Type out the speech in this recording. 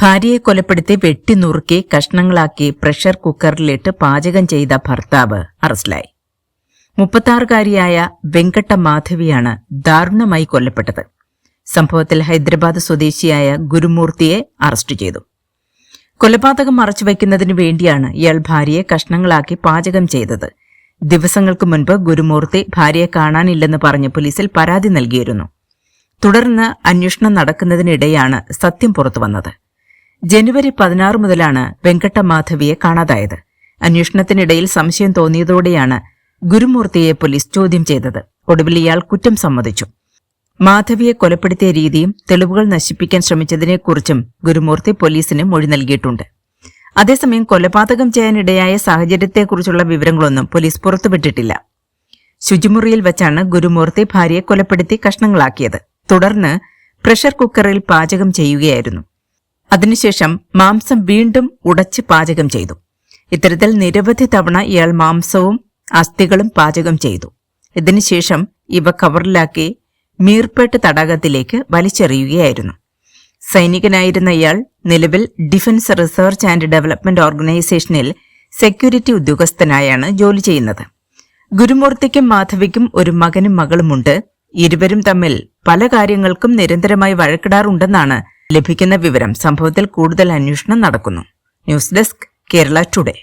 ഭാര്യയെ കൊലപ്പെടുത്തി വെട്ടിനുറുക്കി കഷ്ണങ്ങളാക്കി പ്രഷർ കുക്കറിലിട്ട് പാചകം ചെയ്ത ഭർത്താവ് അറസ്റ്റിലായി. മുപ്പത്താറുകാരിയായ വെങ്കട്ട മാധവിയാണ് ദാരുണമായി കൊല്ലപ്പെട്ടത്. സംഭവത്തിൽ ഹൈദരാബാദ് സ്വദേശിയായ ഗുരുമൂർത്തിയെ അറസ്റ്റ് ചെയ്തു. കൊലപാതകം മറച്ചുവെക്കുന്നതിനു വേണ്ടിയാണ് ഇയാൾ ഭാര്യയെ കഷ്ണങ്ങളാക്കി പാചകം ചെയ്തത്. ദിവസങ്ങൾക്ക് മുൻപ് ഗുരുമൂർത്തി ഭാര്യയെ കാണാനില്ലെന്ന് പറഞ്ഞ് പോലീസിൽ പരാതി നൽകിയിരുന്നു. തുടർന്ന് അന്വേഷണം നടക്കുന്നതിനിടെയാണ് സത്യം പുറത്തുവന്നത്. ജനുവരി പതിനാറ് മുതലാണ് വെങ്കട്ട മാധവിയെ കാണാതായത്. അന്വേഷണത്തിനിടയിൽ സംശയം തോന്നിയതോടെയാണ് ഗുരുമൂർത്തിയെ പോലീസ് ചോദ്യം ചെയ്തത്. ഒടുവിൽ ഇയാൾ കുറ്റം സമ്മതിച്ചു. മാധവിയെ കൊലപ്പെടുത്തിയ രീതിയും തെളിവുകൾ നശിപ്പിക്കാൻ ശ്രമിച്ചതിനെക്കുറിച്ചും ഗുരുമൂർത്തി പോലീസിന് മൊഴി നൽകിയിട്ടുണ്ട്. അതേസമയം കൊലപാതകം ചെയ്യാനിടയായ സാഹചര്യത്തെക്കുറിച്ചുള്ള വിവരങ്ങളൊന്നും പോലീസ് പുറത്തുവിട്ടിട്ടില്ല. ശുചിമുറിയിൽ വെച്ചാണ് ഗുരുമൂർത്തി ഭാര്യയെ കൊലപ്പെടുത്തി കഷ്ണങ്ങളാക്കിയത്. തുടർന്ന് പ്രഷർ കുക്കറിൽ പാചകം ചെയ്യുകയായിരുന്നു. അതിനുശേഷം മാംസം വീണ്ടും ഉടച്ച് പാചകം ചെയ്തു. ഇത്തരത്തിൽ നിരവധി തവണ ഇയാൾ മാംസവും അസ്ഥികളും പാചകം ചെയ്തു. ഇതിനുശേഷം ഇവ കവറിലാക്കി മീർപേട്ട് തടാകത്തിലേക്ക് വലിച്ചെറിയുകയായിരുന്നു. സൈനികനായിരുന്ന ഇയാൾ നിലവിൽ ഡിഫൻസ് റിസർച്ച് ആൻഡ് ഡെവലപ്മെന്റ് ഓർഗനൈസേഷനിൽ സെക്യൂരിറ്റി ഉദ്യോഗസ്ഥനായാണ് ജോലി ചെയ്യുന്നത്. ഗുരുമൂർത്തിക്കും മാധവിക്കും ഒരു മകനും മകളുമുണ്ട്. ഇരുവരും തമ്മിൽ പല കാര്യങ്ങൾക്കും നിരന്തരമായി വഴക്കിടാറുണ്ടെന്നാണ് ലഭിക്കുന്ന വിവരം സംഭവത്തിൽ കൂടുതൽ അന്വേഷണം നടക്കുന്നു. News desk Kerala today.